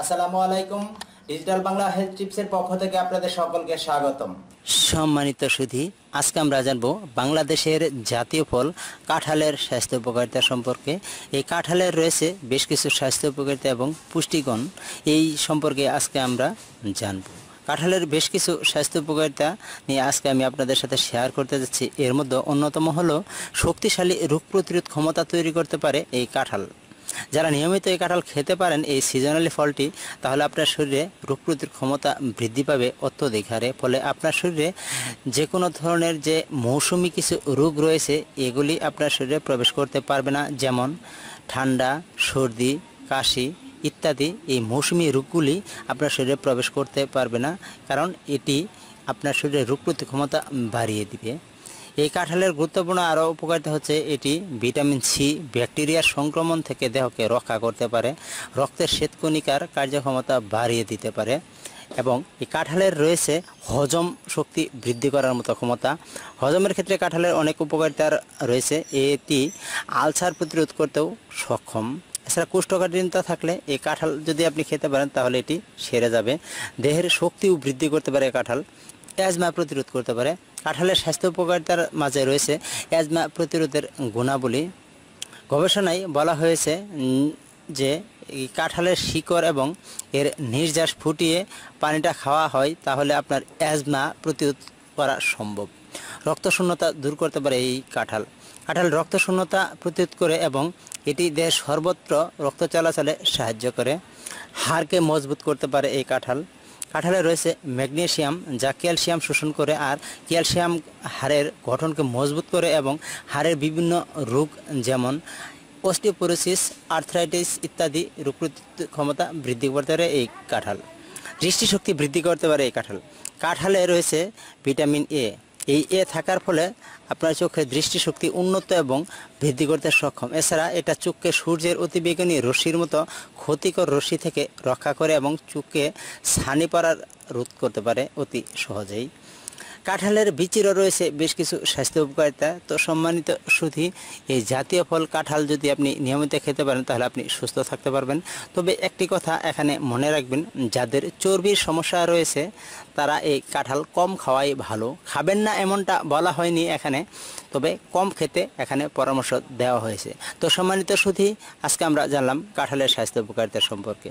আসসালামু আলাইকুম। Digital Bangla health টিপসের পক্ষ থেকে আপনাদের সকলকে স্বাগতম। সম্মানিত সুধী, আজকে আমরা জানব বাংলাদেশের জাতীয় ফল কাঁঠালের স্বাস্থ্য উপকারিতা সম্পর্কে। এই কাঁঠালের রয়েছে বেশ কিছু স্বাস্থ্য উপকারিতা এবং পুষ্টিগুণ, এই সম্পর্কে আজকে আমরা জানব। কাঁঠালের বেশ কিছু স্বাস্থ্য উপকারিতা নিয়ে আজকে আমি আপনাদের সাথে শেয়ার করতে যাচ্ছি। এর মধ্যে অন্যতম হলো শক্তিশালী রোগ প্রতিরোধ ক্ষমতা তৈরি করতে পারে এই কাঁঠাল। যারা নিয়মিত এই কাঁঠাল খেতে পারেন এই সিজনালি ফলটি, তাহলে আপনার শরীরে রোগ প্রতিরোধ ক্ষমতা বৃদ্ধি পাবে অত্যধিক হারে ফলে আপনার শরীরে যে কোনো ধরনের যে মৌসুমি কিছু রোগ রয়েছে, এগুলি আপনার শরীরে প্রবেশ করতে পারবে না। যেমন ঠান্ডা, সর্দি, কাশি ইত্যাদি এই মৌসুমি রোগগুলি আপনার শরীরে প্রবেশ করতে পারবে না, কারণ এটি আপনার শরীরে রোগ প্রতিরোধ ক্ষমতা বাড়িয়ে দিবে। এই কাঁঠালের গুরুত্বপূর্ণ আরও উপকারিতা হচ্ছে এটি ভিটামিন সি ব্যাকটেরিয়ার সংক্রমণ থেকে দেহকে রক্ষা করতে পারে, রক্তের শ্বেতকণিকার কার্যক্ষমতা বাড়িয়ে দিতে পারে, এবং এই কাঁঠালের রয়েছে হজম শক্তি বৃদ্ধি করার মতো ক্ষমতা। হজমের ক্ষেত্রে কাঁঠালের অনেক উপকারিতা রয়েছে, এটি আলসার প্রতিরোধ করতেও সক্ষম। এছাড়া কোষ্ঠকাঠিন্যতা থাকলে এই কাঁঠাল যদি আপনি খেতে পারেন, তাহলে এটি সেরে যাবে। দেহের শক্তিও বৃদ্ধি করতে পারে কাঁঠাল। অ্যাজমা প্রতিরোধ করতে পারে। কাঁঠালের স্বাস্থ্য উপকারিতার মাঝে রয়েছে অ্যাজমা প্রতিরোধের গুণাবলী। গবেষণায় বলা হয়েছে যে কাঁঠালের শিকড় এবং এর নির্যাস ফুটিয়ে পানিটা খাওয়া হয়, তাহলে আপনার অ্যাজমা প্রতিরোধ করা সম্ভব। রক্তশূন্যতা দূর করতে পারে এই কাঁঠাল। কাঁঠাল রক্তশূন্যতা প্রতিরোধ করে এবং এটি দেহের সর্বত্র রক্ত চলাচলে সাহায্য করে। হাড়কে মজবুত করতে পারে এই কাঁঠাল। কাঁঠালে রয়েছে ম্যাগনেশিয়াম, যা ক্যালসিয়াম শোষণ করে আর ক্যালসিয়াম হাড়ের গঠনকে মজবুত করে এবং হাড়ের বিভিন্ন রোগ যেমন অস্টিওপোরোসিস, আর্থরাইটিস ইত্যাদি রোগ ক্ষমতা বৃদ্ধি করতে পারে এই কাঁঠাল। দৃষ্টিশক্তি বৃদ্ধি করতে পারে এই কাঁঠাল। কাঁঠালে রয়েছে ভিটামিন এ এই এ থাকার ফলে আপনার চোখের দৃষ্টিশক্তি উন্নত এবং বৃদ্ধি করতে সক্ষম। এছাড়া এটা চোখকে সূর্যের অতিবেগুনি রশ্মির মতো ক্ষতিকর রশ্মি থেকে রক্ষা করে এবং চোখকে ছানি পড়ার রোধ করতে পারে অতি সহজেই। কাঁঠালের বিচিরও রয়েছে বেশ কিছু স্বাস্থ্য উপকারিতা। তো সম্মানিত সুধি, এই জাতীয় ফল কাঁঠাল যদি আপনি নিয়মিত খেতে পারেন, তাহলে আপনি সুস্থ থাকতে পারবেন। তবে একটি কথা এখানে মনে রাখবেন, যাদের চর্বির সমস্যা রয়েছে, তারা এই কাঁঠাল কম খাওয়াই ভালো। খাবেন না এমনটা বলা হয়নি এখানে, তবে কম খেতে এখানে পরামর্শ দেওয়া হয়েছে। তো সম্মানিত সুধি, আজকে আমরা জানলাম কাঁঠালের স্বাস্থ্য উপকারিতা সম্পর্কে।